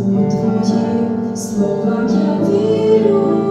Твої слова я вірю.